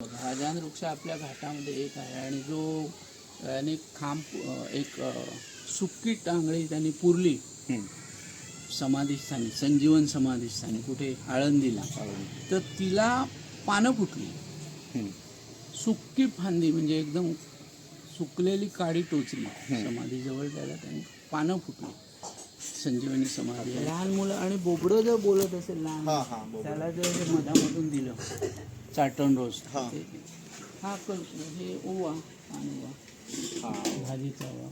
राजान वृक्ष आपल्या घाटामध्ये एक आहे आणि जो याने खांब एक सुक्की टांगळी त्यांनी पुरली. समाधीस्थानी संजीवन समाधीस्थानी कुठे आळंदीला. तर तिला पानं फुटली. सुक्की फांदी म्हणजे एकदम सुकलेली काडी टोचली. समाधीजवळ त्याला त्यांनी पानं फुटली. संजीवनी समाधी. लहान मुलं आणि बोबडं जर बोलत असेल लहान हा, हा. त्याला जर मधामधून दिलं. चाटण रोज. हा. हा कर हे ओवा आणि ओवा. भाजीचा ओवा.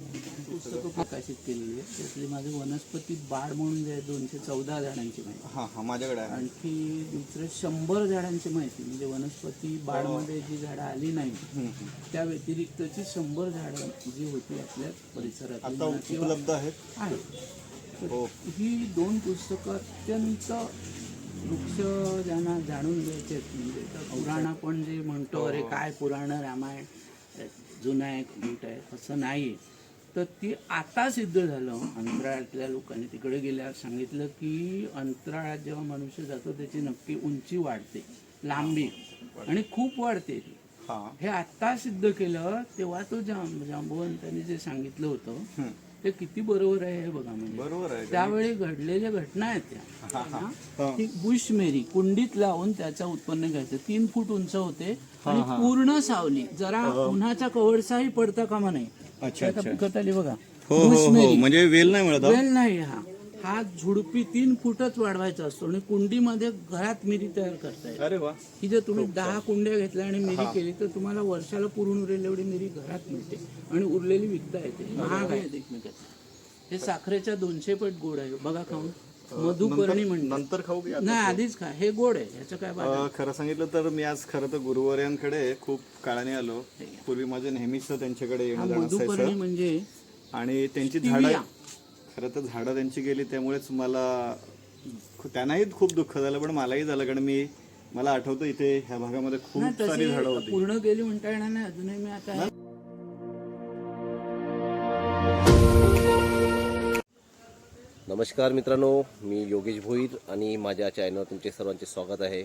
पुस्तकं प्रकाशित केलेली आहे त्यातली माझं वनस्पती बाड म्हणून जे आहे दोनशे चौदा झाडांची माहिती. हा हा माझ्याकडे आहे. आणखी दुसरं शंभर झाडांची माहिती. म्हणजे वनस्पती बाडमध्ये जी झाडं आली नाही हम्म, हम्म. त्या व्यतिरिक्तची शंभर झाडं जी होती आपल्या परिसरात. आता उपलब्ध आहेत? आहे तर हो. ही दोन पुस्तकं अत्यंत वृक्ष ज्यांना जाणून घ्यायचे म्हणजे तर पुराण आपण जे म्हणतो अरे काय पुराण रामायण? जुनं आहे नीट आहे असं नाही तर ती आता सिद्ध झालं. अंतराळातल्या लोकांनी तिकडे गेल्यावर सांगितलं की अंतराळात जेव्हा मनुष्य जातो त्याची नक्की उंची वाढते लांबी आणि खूप वाढते ती. हा. हे आत्ता सिद्ध केलं तेव्हा तो जांब जांबवंतांनी जे सांगितलं होतं. ते किती बरोबर आहे हे बघा म्हणजे. बरोबर आहे त्यावेळी घडलेल्या घटना आहेत त्या. हा. ती बुश मेरी कुंडीत लावून त्याचं उत्पन्न घ्यायचं. तीन फूट उंच होते आणि पूर्ण सावली. जरा उन्हाचा कवडसाही पडता कामा नाही अच्छा बघा. हो हो हो. म्हणजे वेल नाही मिळत? वेल नाही हा. हा झुडपी तीन फुटच वाढवायचा असतो आणि कुंडीमध्ये घरात मिरी तयार करता येईल अरे वा. ही जर तुम्ही दहा कुंड्या घेतल्या आणि मिरी केली तर तुम्हाला वर्षाला पुरून उरेल एवढी मिरी घरात मिळते आणि उरलेली विकता येते. महाग आहे एकमेकात हे साखरेच्या दोनशे पट गोड आहे. बघा खाऊन. मधुपर्णी म्हणतात. नंतर खाऊ की? नाही आधीच खा. हे गोड आहे. ह्याचं काय खरं सांगितलं तर मी आज खरं तर गुरुवर्यांकडे खूप काळाने आलो. पूर्वी माझं नेहमीच त्यांच्याकडे मधुपर्णी म्हणजे आणि त्यांची झाडं खरं तर झाडं त्यांची गेली त्यामुळेच मला त्यांनाही खूप दुःख झालं पण मलाही झालं कारण मी मला आठवतं इथे ह्या भागामध्ये खूप सारी झाडं होती. पूर्ण गेली म्हणता येणार नाही अजूनही मी आता नमस्कार मित्रांनो मी योगेश भोईर आणि माझ्या चॅनलवर तुमचे सर्वांचे स्वागत आहे.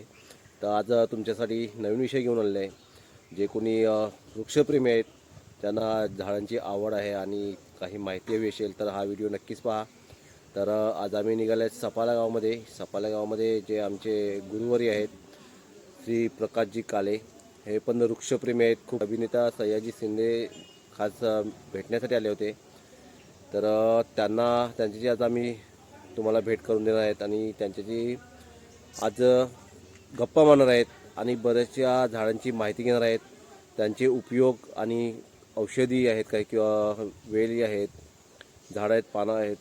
तर आज तुमच्यासाठी नवीन विषय घेऊन आलेला आहे जे कोणी वृक्षप्रेमी आहेत त्यांना झाडांची आवड आहे आणि काही माहिती हवी असेल तर हा व्हिडिओ नक्कीच पहा. तर आज आम्ही निघाले आहेत सपाला गावामध्ये. सपाला गावामध्ये जे आमचे गुरुवारी आहेत श्री प्रकाशजी काले. हे पण वृक्षप्रेमी आहेत. खूप अभिनेता सयाजी शिंदे खास भेटण्यासाठी आले होते. तर त्यांना त्यांच्याशी आज आम्ही तुम्हाला भेट करून देणार आहेत आणि त्यांच्याशी आज गप्पा मारणार आहेत आणि बऱ्याचशा झाडांची माहिती घेणार आहेत. त्यांचे उपयोग आणि औषधी आहेत काही किंवा वेली आहेत झाडं आहेत पानं आहेत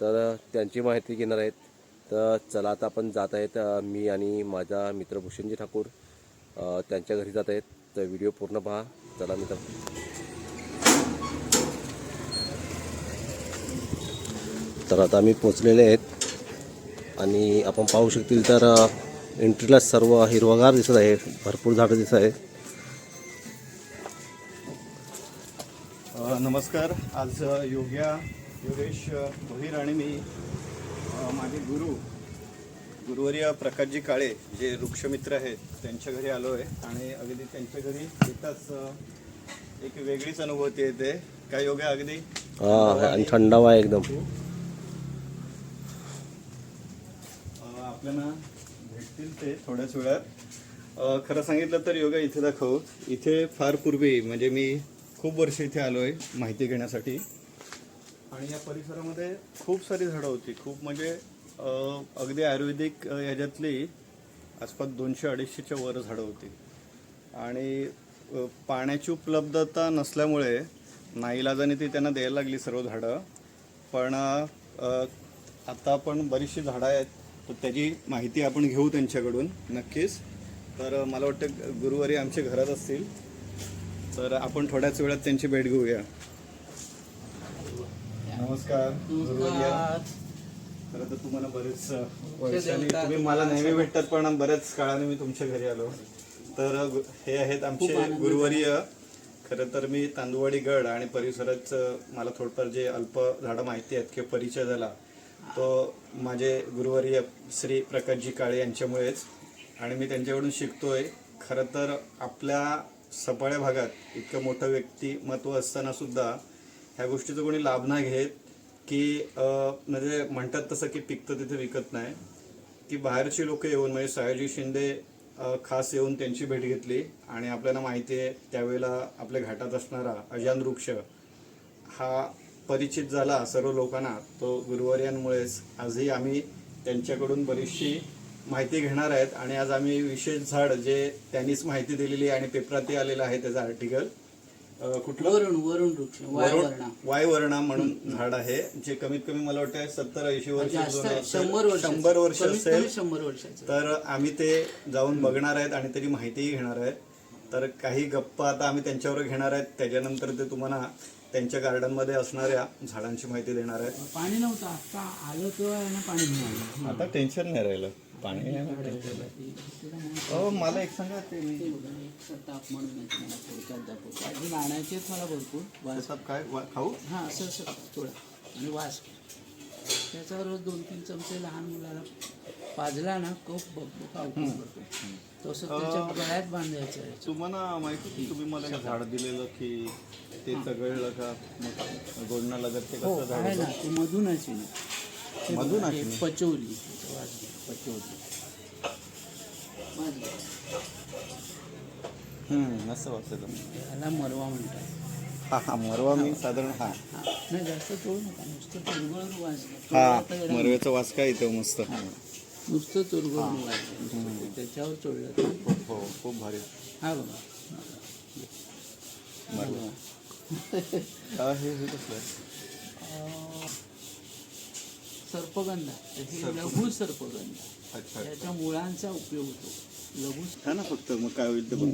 तर त्यांची माहिती घेणार आहेत. तर चला आता आपण जात आहेत मी आणि माझा मित्र भूषणजी ठाकूर त्यांच्या घरी जात आहेत. तर व्हिडिओ पूर्ण पहा. चला मित्र. तर आता आम्ही पोचलेले आहेत आणि आपण पाहू शकतील तर एंट्रीला सर्व हिरवागार दिसत आहे भरपूर झाडं दिसत आहेत. नमस्कार. आज योग्या योगेश भोईर आणि मी माझे गुरु गुरुवर्य प्रकाशजी काळे जे वृक्षमित्र आहेत त्यांच्या घरी आलो आहे. आणि अगदी त्यांच्या घरी येताच एक वेगळीच अनुभूती येते. काय योग्य अगदी? आणि थंडावा एकदम. आपल्याला भेटतील ते थोड्याच वेळात. खरं सांगितलं तर योगा इथे दाखव. इथे फार पूर्वी म्हणजे मी खूप वर्ष इथे आलो आहे माहिती घेण्यासाठी. आणि या परिसरामध्ये खूप सारी झाडं होती. खूप म्हणजे अगदी आयुर्वेदिक याच्यातली ह्याच्यातली आसपास दोनशे अडीचशेच्या वर झाडं होती. आणि पाण्याची उपलब्धता नसल्यामुळे नाईलाजाने ती त्यांना द्यायला लागली सर्व झाडं. पण आता पण बरीचशी झाडं आहेत. तर त्याची माहिती आपण घेऊ त्यांच्याकडून नक्कीच. तर मला वाटतं गुरुवारी आमच्या घरात असतील. तर आपण थोड्याच वेळात त्यांची भेट घेऊया. नमस्कार गुरुवर्य खरं तर तुम्हाला बरेच वर्षांनी तुम्ही मला नेहमी भेटतात पण बऱ्याच काळाने मी तुमच्या घरी आलो. तर हे आहेत आमचे गुरुवर्य. खरं तर मी तांदुवाडी गड आणि परिसरात मला थोडंफार जे अल्प झाडं माहिती आहेत किंवा परिचय झाला तो माझे गुरुवर्य श्री प्रकाशजी काळे यांच्यामुळेच. आणि मी त्यांच्याकडून शिकतोय. खरं तर आपल्या सपाळ्या भागात इतकं मोठं व्यक्तिमत्व असताना सुद्धा ह्या गोष्टीचा कोणी लाभ नाही घेत की म्हणजे म्हणतात तसं की पिकतं तिथे विकत नाही. की बाहेरची लोक येऊन म्हणजे सयाजी शिंदे खास येऊन त्यांची भेट घेतली आणि आपल्याला माहिती आहे त्यावेळेला आपल्या घाटात असणारा अजान वृक्ष हा परिचित झाला सर्व लोकांना. तो गुरुवार्यांमुळेच आजही आम्ही त्यांच्याकडून बरीचशी माहिती घेणार आहेत आणि आज आम्ही विशेष झाड जे त्यांनीच माहिती दिलेली आहे आणि पेपरातही आलेलं आहे त्याचं आर्टिकल. कुठलं? वरुण वरुण वृक्ष वायवर्णा वायवर्णा म्हणून झाड आहे जे कमीत कमी मला वाटतं सत्तर ऐंशी वर्ष जास्त. शंभर वर्ष शंभर वर्ष कमीत असेल कमी शंभर वर्षाचं तर आम्ही ते जाऊन बघणार आहेत आणि त्याची माहितीही घेणार आहेत. तर काही गप्पा आता आम्ही त्यांच्यावर घेणार आहेत. त्याच्यानंतर ते तुम्हाला त्यांच्या गार्डनमध्ये असणाऱ्या झाडांची माहिती देणार आहेत. पाणी नव्हतं आता आलं तेव्हा यानं पाणी मिळालं आता टेन्शन नाही राहिलं. पाणी हो मला एक सांगा ते मी ताप म्हणून मला थोडक्यात दाखवतो अजून आणायचे आहेत मला भरपूर वास काय? खाऊ? हां असं असं थोडं. आणि वास. त्याच्यावर रोज दोन तीन चमचे लहान मुलाला पाजला ना कप बघ करतो तसं त्याच्या गळ्यात बांधायचं आहे. तुम्हाला माहिती की तुम्ही मला एक झाड दिलेलं की ते चगळलं का मग गोडणं लागत ते हो कसं झाड आहे ना होतं? ते मधुनाची ते बघा, मधुनाशिनी? हे पचवली त्याचा घ्या. हम्म, असं वाटतं याला मरवा म्हणतात. हा हा मरवा मी साधारण हा. नाही जास्त तोडू नका. नुसतं तुरगळ वास घ्या. हा थोडं आता एवढा- मरव्याचा वास काय येतो मस्त? नुसतं तुरगळ वास घ्या. नुसतं त्याच्यावर चोळलं हो हो खूप भारी. हा बघा. मरवा. हा, कसलं? सर्पगंधा. हे लघु सर्पगंधा. अच्छा त्याच्या मुळांचा उपयोग होतो. लघु ना फक्त मग काय होईल ते बघ.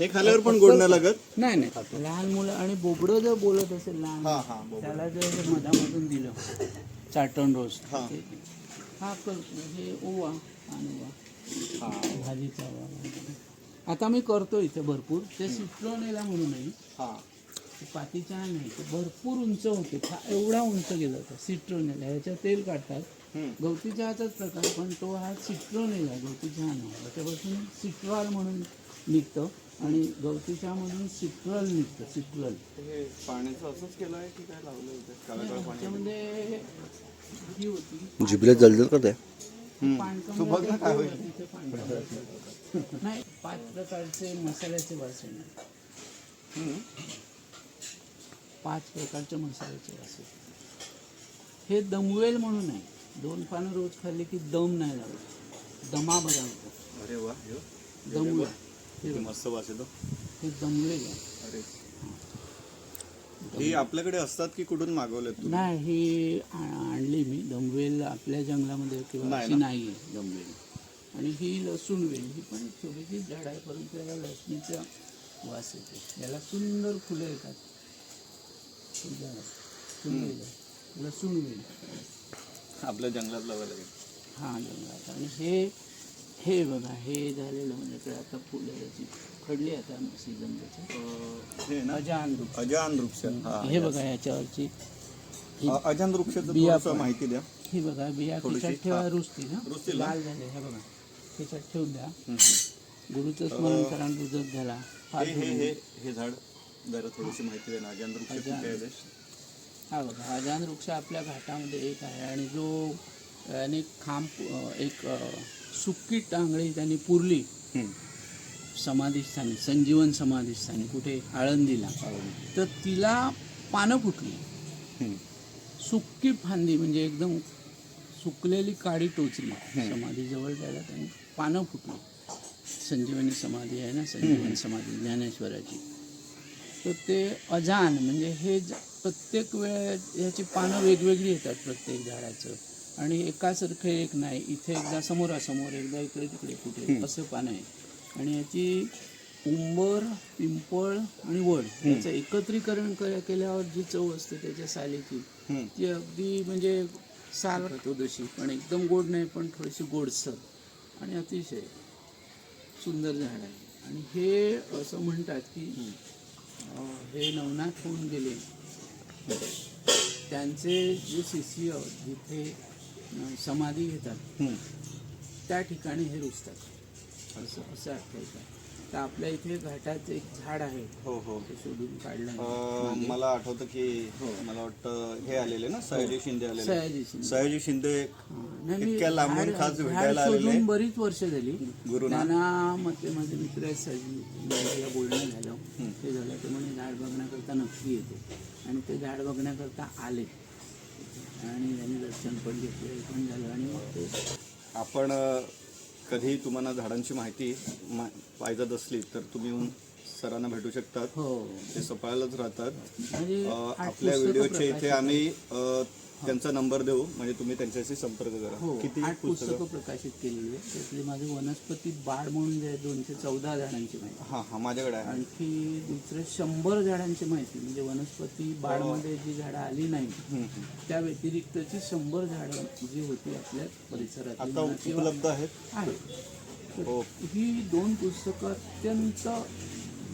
हे खाल्यावर पण गोड नाही लागत? नाही नाही. लहान मुलं आणि बोबडं जर बोलत असेल लहान हा हा. त्याला जर मधामधून दिलं चाटण रोज हा. ते- हा करतो हे ओवा आणि ओवा हा. भाजीचा ओवा. आता मी करतो इथे भरपूर. ते सिट्रोनेला म्हणून नाही हा. पाती चहा नाही ते भरपूर उंच होते. एवढा उंच गेला होता सिट्रोनेला. ह्याच्यात तेल काढतात. गवती चहाचाच प्रकार पण तो हा सिट्रोनेला गवती चहा नाही त्याच्यापासून सिट्रॉल म्हणून निघतं आणि गवती चहामधून सिट्रल निघतं सिट्रल. हे पाण्याचं असंच केलं आहे की काय लावलं होतं? काळं काळं पाणी त्याच्यामध्ये ही होती. जिबले जलजल करते नाही पाच प्रकारचे मसाल्याचे वास येणार. पाच प्रकारचे मसाल्याचे वास येतात हे दमवेल म्हणून आहे दोन पानं रोज खाल्ली की दम नाही लागत. दमा बरा होतो. अरे वा. दमवेल. हे मस्त वास येतो. हे दमवेल अरे. ही. आपल्याकडे असतात की कुठून मागवले तू नाही ही आणली मी. दमवेल आपल्या जंगलामध्ये किंवा नाही? नाही आहे दमवेल. आणि ही लसूण वेल ही पण छोटीशी झाड आहे परंतु याला लसणीचा वास येतो. याला सुंदर फुलं येतात. लसूण आपल्या जंगलात लावायला लागेल हा जंगलात. आणि हे हे बघा हे झालेलं म्हणजे आता फुलं याची खडली आता सीझन त्याचं हे अजान वृक्ष. अजान वृक्ष. हा बघा याच्यावरची. अजान वृक्षाचं बिया. माहिती द्या. ही बघा बिया खिशात ठेवा. रुजतील ना? लाल झाले हे बघा. खिशात ठेवून द्या. गुरुचं स्मरण करा रुजत झाला. हे झाड. जरा थोडीशी माहिती द्या ना अजान वृक्ष कुठे आहे ते? हा बघा अजान वृक्ष आपल्या घाटामध्ये एक आहे आणि जो याने खांब एक सुक्की टांगळी त्यांनी पुरली. समाधीस्थानी संजीवन समाधीस्थानी कुठे? आळंदीला. तर तिला पानं फुटली. सुक्की फांदी म्हणजे एकदम सुकलेली काडी टोचली. समाधीजवळ त्याला त्यांनी पानं फुटली. संजीवनी समाधी आहे ना? संजीवन समाधी ज्ञानेश्वराची. तर ते अजान म्हणजे हे ज- प्रत्येक वेळ याची पानं वेगवेगळी येतात प्रत्येक झाडाचं. आणि एकासारखं एक नाही. इथे एकदा समोरासमोर एकदा इकडे तिकडे कुठे असं पानं आहे. आणि याची उंबर पिंपळ आणि वड याचं एकत्रीकरण केल्यावर जी चव असते त्याच्या सालीची. ती अगदी म्हणजे साल खातो जशी पण एकदम गोड नाही पण थोडीशी गोडसर आणि अतिशय सुंदर झाड आहे. आणि हे असं म्हणतात की हे नवनाथ होऊन गेले. त्यांचे जे शिष्य जिथे समाधी घेतात. त्या ठिकाणी हे रुजतात. असं असं आठवतं तर आपल्या इथे घाटात एक झाड आहे. हो हो. ते शोधून काढलं. मला आठवतं की मला वाटतं हे आलेले ना सयाजी शिंदे आलेले. सयाजी शिंदे. सयाजी शिंदे हा, नाही, मी इतक्या लांबून झाड- खास झाड भेटायला आलेले. शोधून बरीच वर्ष झाली. गुरुना त्यांना मते माझे मित्र आहेत सजी यांच्याला बोलणं झालं. ते झालं ते म्हणे झाड बघण्याकरता नक्की येतो. आणि ते झाड बघण्याकरता आले. आणि त्यांनी दर्शन पण घेतलं हे पण झालं. आणि मग ते आपण अ, कधी तुम्हाला झाडांची माहिती मा- पाहिजेत असली तर तुम्ही येऊन सरांना भेटू शकतात. हो. ते सपाळलाच राहतात. म्हणजे अ, आठ आपल्या पुस्तकं व्हिडिओच्या इथे प्रकाशित आम्ही अ, त्यांचा नंबर देऊ म्हणजे तुम्ही त्यांच्याशी संपर्क हो करा किती आठ पुस्तकं? प्रकाशित केलेली आहेत. त्यातली माझे वनस्पती बाळ म्हणून जे आहे दोनशे चौदा झाडांची माहिती. हा हा माझ्याकडे आहे. आणखी दुसरं शंभर झाडांची माहिती म्हणजे वनस्पती बाळमध्ये जी झाडं आली नाही. त्या व्यतिरिक्तची शंभर झाडं जी होती आपल्या परिसरात. आता उपलब्ध आहेत? हो. ही दोन पुस्तकं अत्यंत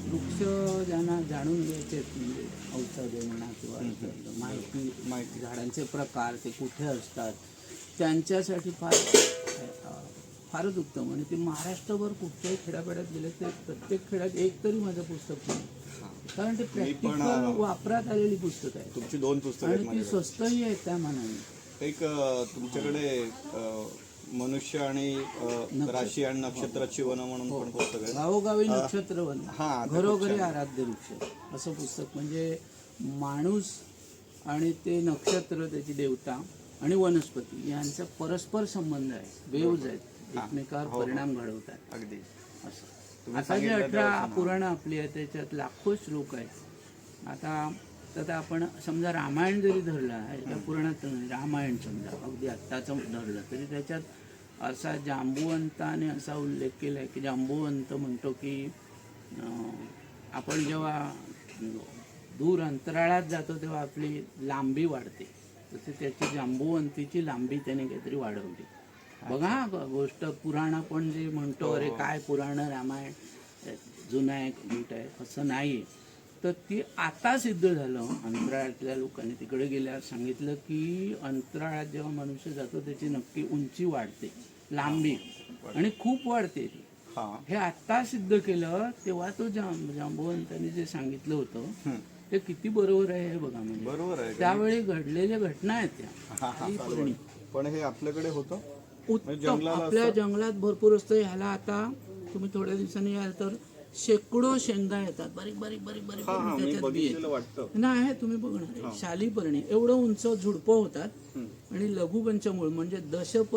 वृक्ष ज्यांना जाणून घ्यायचे आहेत म्हणजे औषधे म्हणा किंवा माहिती माहिती. झाडांचे प्रकार ते कुठे असतात त्यांच्यासाठी फार फारच उत्तम. आणि ते महाराष्ट्रभर कुठच्याही खेड्यापाड्यात गेले ते प्रत्येक खेड्यात एक तरी माझं पुस्तक कारण ते प्रॅक्टिकल वापरात आलेली पुस्तकं आहेत. तुमची दोन पुस्तकं आणि ती स्वस्तही आहेत त्या मानाने. एक तुमच्याकडे मनुष्य आणि राशी आणि नक्षत्राची वन म्हणून पण पुस्तक आहे. गावोगावी नक्षत्रवन हा, घरोघरी आराध्य वृक्ष. असं पुस्तक. म्हणजे माणूस आणि ते नक्षत्र त्याची देवता आणि वनस्पती यांचा परस्पर संबंध आहे. वेव्ज आहेत. एकमेकावर परिणाम घडवतात. अगदी. असं. आता जे अठरा पुराणं आपली आहेत त्याच्यात लाखो श्लोक आहेत. आता तर आपण समजा रामायण जरी धरलं आहे त्या पुराणात रामायण समजा अगदी आत्ताचं धरलं तरी त्याच्यात असा जांबुवंताने असा उल्लेख केला आहे की जांबुवंत म्हणतो की आपण जेव्हा दूर अंतराळात जातो तेव्हा आपली लांबी वाढते. तसे त्याची जांबुवंतीची लांबी त्याने काहीतरी वाढवली. बघा हा गोष्ट पुराण आपण जे म्हणतो अरे काय पुराण रामायण जुनं आहे नीट आहे. असं नाही तर ती आता सिद्ध झालं. अंतराळातल्या लोकांनी तिकडे गेल्यावर सांगितलं की अंतराळात जेव्हा मनुष्य जातो त्याची नक्की उंची वाढते लांबी आणि खूप वाढते ती. हा. आत्ता सिद्ध केलं तेव्हा तो जांब जांबुवंतांनी जे सांगितलं होतं. ते किती बरोबर आहे हे बघा म्हणजे. बरोबर आहे? त्यावेळी घडलेल्या घटना आहेत त्या. पण हे आपल्याकडे होतं? उत्तम. जंगलाला आपल्या जंगलात भरपूर असतं. ह्याला आता तुम्ही थोड्या दिवसांनी याल तर शेकडो शेंगा येतात. बारीक बारीक बारीक बारीक त्याच्यात बी नाही आहे तुम्ही बघणार आहे. शालीपर्णी. एवढं उंच झुडपं होतात. आणि लघुपंचमूळ म्हणजे दशप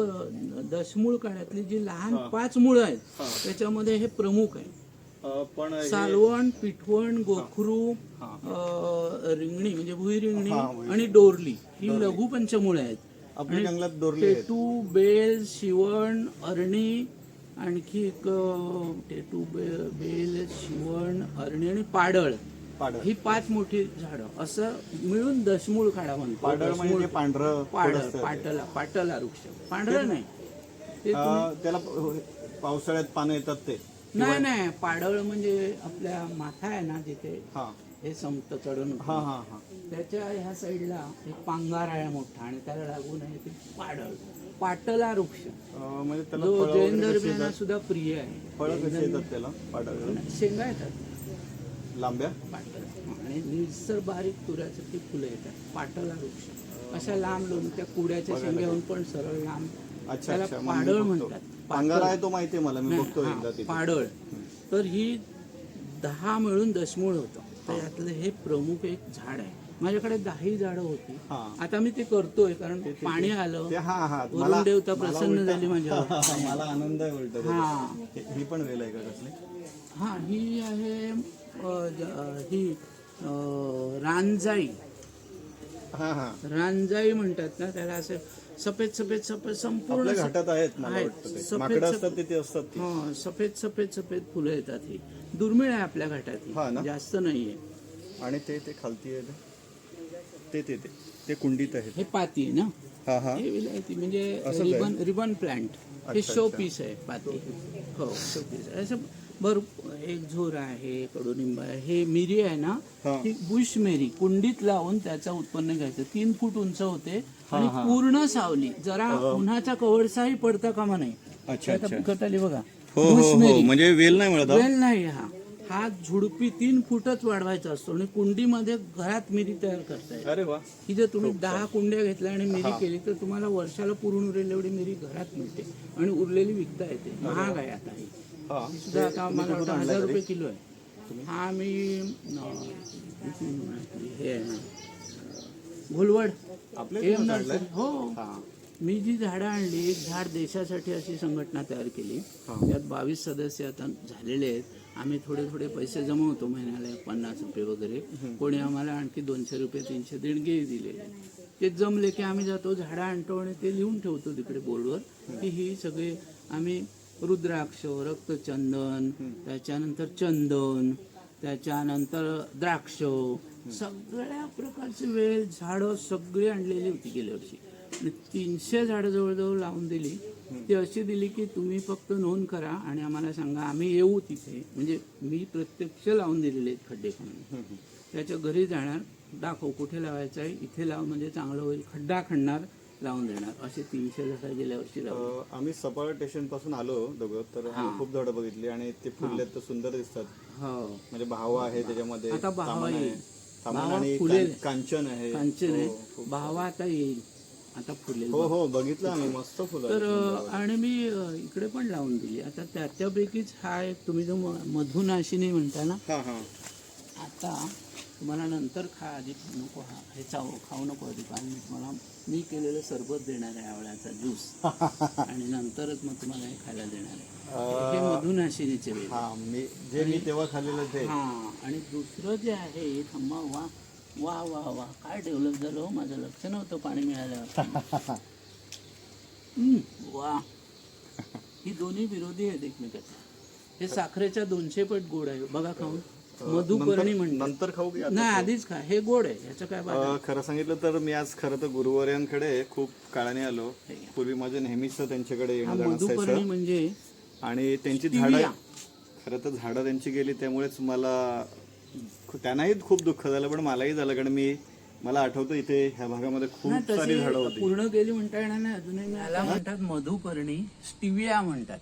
दशमूळ काळातली जी लहान पाच मुळं आहेत त्याच्यामध्ये हे प्रमुख आहे. अ, पण हे- सालवण पिठवण गोखरू. अ, रिंगणी म्हणजे भुईरिंगणी हा, भुईरिंगणी. आणि डोरली. ही लघुपंचमुळे आहेत. आपल्या जंगलात आहेत. टेटू बेल शिवण अरणी आणखी एक टेटू बे- बेल शिवण अरणी आणि पाडळ. पाडळ. ही पाच मोठी झाडं. असं मिळून दशमूळ काढा म्हणतो. पाडळ म्हणजे दशमूळ पांढरं पाडळ. पाटला पाटला वृक्ष. पांढरं नाही. ते अ, त्याला प- पावसाळ्यात पानं येतात ते. नाही नाही. पाडळ म्हणजे आपल्या माथा आहे ना तिथे हा. हे संत चढून हा हा हा. त्याच्या ह्या साईडला एक पांगार आहे मोठा आणि त्याला लागून आहे ते पाडळ. पाटला वृक्ष. म्हणजे त्याला जो फळं जैन वगैरे कशी धर्मियांना येतात? सुद्धा प्रिय आहे. फळं कशी येतात त्याला शेंगा येतात. लांब्या? पाटला. आणि निसर बारीक तुऱ्यासारखी फुलं येतात. पाटला वृक्ष. अशा लांब लोण त्या कुड्याच्या शेंग्याहून पण सरळ लांब. अच्छा त्याला अच्छा मग मी पाडळ बघतो. म्हणतात. पांगार आहे तो माहितीये मला मी नाही, बघतो हा, एकदा तिथे. पाडळ. तर ही दहा मिळून दशमूळ होतं. तर यातलं हे प्रमुख एक झाड आहे. माझ्याकडे दहाही झाडं होती. हा. आता मी ते करतोय कारण पाणी आलं. वरून देवता प्रसन्न झाली माझ्यावर मला आनंद आहे उलट हा. ही पण वेल आहे का कसली? हा ही आहे ही रानजाई. हा हा. रानजाई म्हणतात ना त्याला असं सफेद सफेद सफेद संपूर्ण घाटात आहेत सफेद- असतात सफेद- सफेद सफेद सफेद फुलं येतात ही. दुर्मिळ आहे आपल्या घाटात. जास्त नाहीये. आणि ते ते खालती आहे ते ते ते. ते कुंडीत आहेत. हे पाती आहे ना? हा हा. हे विलायती म्हणजे असंच आहे? Ribbon ribbon plant. हे अच्छा, शो अच्छा. पीस आहे पाती. हो शो पीस असं भरपूर एक झोर आहे कडुनिंब आहे. हे मिरी आहे ना? हा. ही बुश मेरी. कुंडीत लावून त्याचं उत्पन्न घ्यायचं. तीन फूट उंच होते. आणि पूर्ण सावली. जरा उन्हाचा कवडसाही पडता कामा नाही अच्छा अच्छा. बघा. हो हो हो. म्हणजे वेल नाही मिळत हा? वेल नाही हा. हा झुडपी तीन फुटच वाढवायचा असतो आणि कुंडीमध्ये घरात मिरी तयार करता येते. अरे वा. ही जर तुम्ही दहा कुंड्या घेतल्या आणि मिरी केली तर तुम्हाला वर्षाला पुरून उरेल एवढी मिरी घरात मिळते आणि उरलेली विकता येते. महाग आहे आता ही. हा. ही सुद्धा आता मला वाटतं हजार रुपये किलो आहे. हा मी हे आहे ना घोलवड आपल्या हे इथून नर्सरी- हो. हा. मी जी झाडं आणली एक झाड देशासाठी अशी संघटना तयार केली. त्यात बावीस सदस्य आता झालेले आहेत. आम्ही थोडे थोडे पैसे जमवतो महिन्याला पन्नास रुपये वगैरे. कोणी आम्हाला आणखी दोनशे रुपये तीनशे देणगेही दिलेले ते जमले की आम्ही जातो झाडं आणतो आणि ते लिहून ठेवतो तिकडे बोर्डवर की ही सगळे आम्ही रुद्राक्ष रक्तचंदन त्याच्यानंतर चंदन त्याच्यानंतर द्राक्ष सगळ्या प्रकारचे वेल झाडं सगळी आणलेली होती गेल्या वर्षी. आणि तीनशे झाडं जवळजवळ लावून दिली. ती अशी दिली की तुम्ही फक्त नोंद करा आणि आम्हाला सांगा आम्ही येऊ तिथे. म्हणजे मी प्रत्यक्ष लावून दिलेले आहेत खड्डे खणून त्याच्या घरी जाणार दाखव कुठे लावायचं आहे इथे लाव म्हणजे चांगलं होईल. खड्डा खणणार लावून देणार. असे तीनशे झाडं गेल्या वर्षी आम्ही सपाळ स्टेशनपासून आलो दोघं तर खूप झाडं बघितली आणि ते फुलले तर सुंदर दिसतात. हो. म्हणजे भावा आहे त्याच्यामध्ये आता भावा आहे. येईल. कांचन आहे. कांचन हो, आहे भावा आता येईल. आता फुलेल हो हो बघितलं आम्ही मस्त फुलं तर आणि मी इकडे पण लावून दिली. आता त्याच्यापैकीच हा एक तुम्ही जो मधुनाशिनी म्हणता ना हा हा. आता तुम्हाला नंतर खा आधी नको हा. हे चाव खाऊ नको आधी कारण मी तुम्हाला मी केलेलं सरबत देणार आहे आवळ्याचा ज्यूस. आणि नंतरच मग तुम्हाला हे खायला देणार आहे. हे मधुनाशिनीचे हा मी जे मी तेव्हा खाल्लेलं ते. हा आणि दुसरं जे आहे थांबा वा वा वा. काय डेव्हलप झालं हो? माझं लक्ष नव्हतं पाणी मिळाल्यावर. वा. ही दोन्ही विरोधी आहेत एकमेकाचे. हे साखरेच्या दोनशे पट गोड आहे. बघा खाऊन. मधुपर्णी म्हणतात. नंतर खाऊ की आता? नाही आधीच खा. हे गोड आहे. याचं काय अ, खरं सांगितलं तर मी आज खरं तर गुरुवार्यांकडे खूप काळाने आलो. पूर्वी माझं नेहमीच त्यांच्याकडे हा येणं जाणं मधुपर्णी असायचं म्हणजे आणि त्यांची झाडं खरं तर झाडं त्यांची गेली त्यामुळेच मला त्यांनाही खूप दुःख झालं पण मलाही झालं कारण मी मला आठवतं इथे ह्या भागामध्ये खूप सारी झाडं होती पूर्ण गेली म्हणता येणार नाही अजूनही याला म्हणतात मधुपर्णी स्टिविया म्हणतात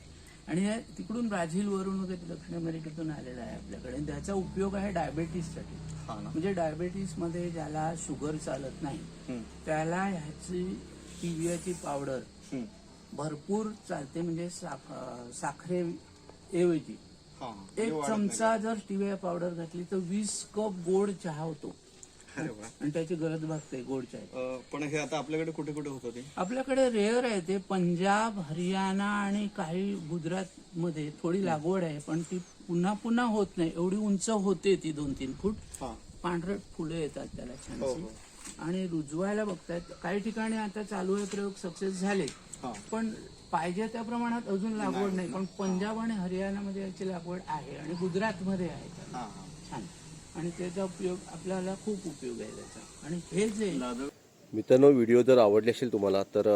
आणि हे तिकडून ब्राझील वरून वगैरे दक्षिण अमेरिकेतून आलेला आहे आपल्याकडे त्याचा उपयोग आहे डायबेटीससाठी म्हणजे डायबेटीसमध्ये ज्याला शुगर चालत नाही. त्याला ह्याची स्टिवियाची पावडर. भरपूर चालते म्हणजे साख- अं, साखरेऐवजी हा. एक चमचा जर स्टिविया पावडर घातली तर वीस कप गोड चहा होतो. अरे वा. आणि त्याची गरज भागते गोड चहा. अ, पण हे आता आपल्याकडे कुठे कुठे होतं ते? आपल्याकडे रेअर आहे ते. पंजाब हरियाणा आणि काही गुजरात मध्ये थोडी लागवड आहे पण ती पुन्हा पुन्हा होत नाही. एवढी उंच होते ती दोन तीन फूट. हा. पांढरट फुलं येतात त्याला हो, छानशी. हो. आणि रुजवायला बघतायत. काही ठिकाणी आता चालू आहे प्रयोग सक्सेस झाले. पण पाहिजे त्या प्रमाणात अजून लागवड नाही. पण पंजाब आणि हरियाणामध्ये याची लागवड आहे आणि गुजरातमध्ये आहे. छान. आणि त्याचा उपयोग आपल्याला खूप उपयोग आहे त्याचा. आणि हे जे मित्रांनो व्हिडिओ जर आवडले असेल तुम्हाला तर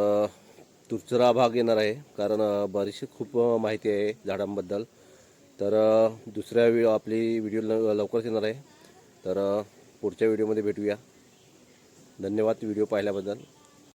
दुसरा भाग येणार आहे. कारण बरीचशी खूप माहिती आहे झाडांबद्दल. तर दुसऱ्या व्हिडिओ आपली व्हिडिओ लवकरच येणार आहे. तर पुढच्या व्हिडिओमध्ये भेटूया. धन्यवाद व्हिडिओ पाहिल्याबद्दल.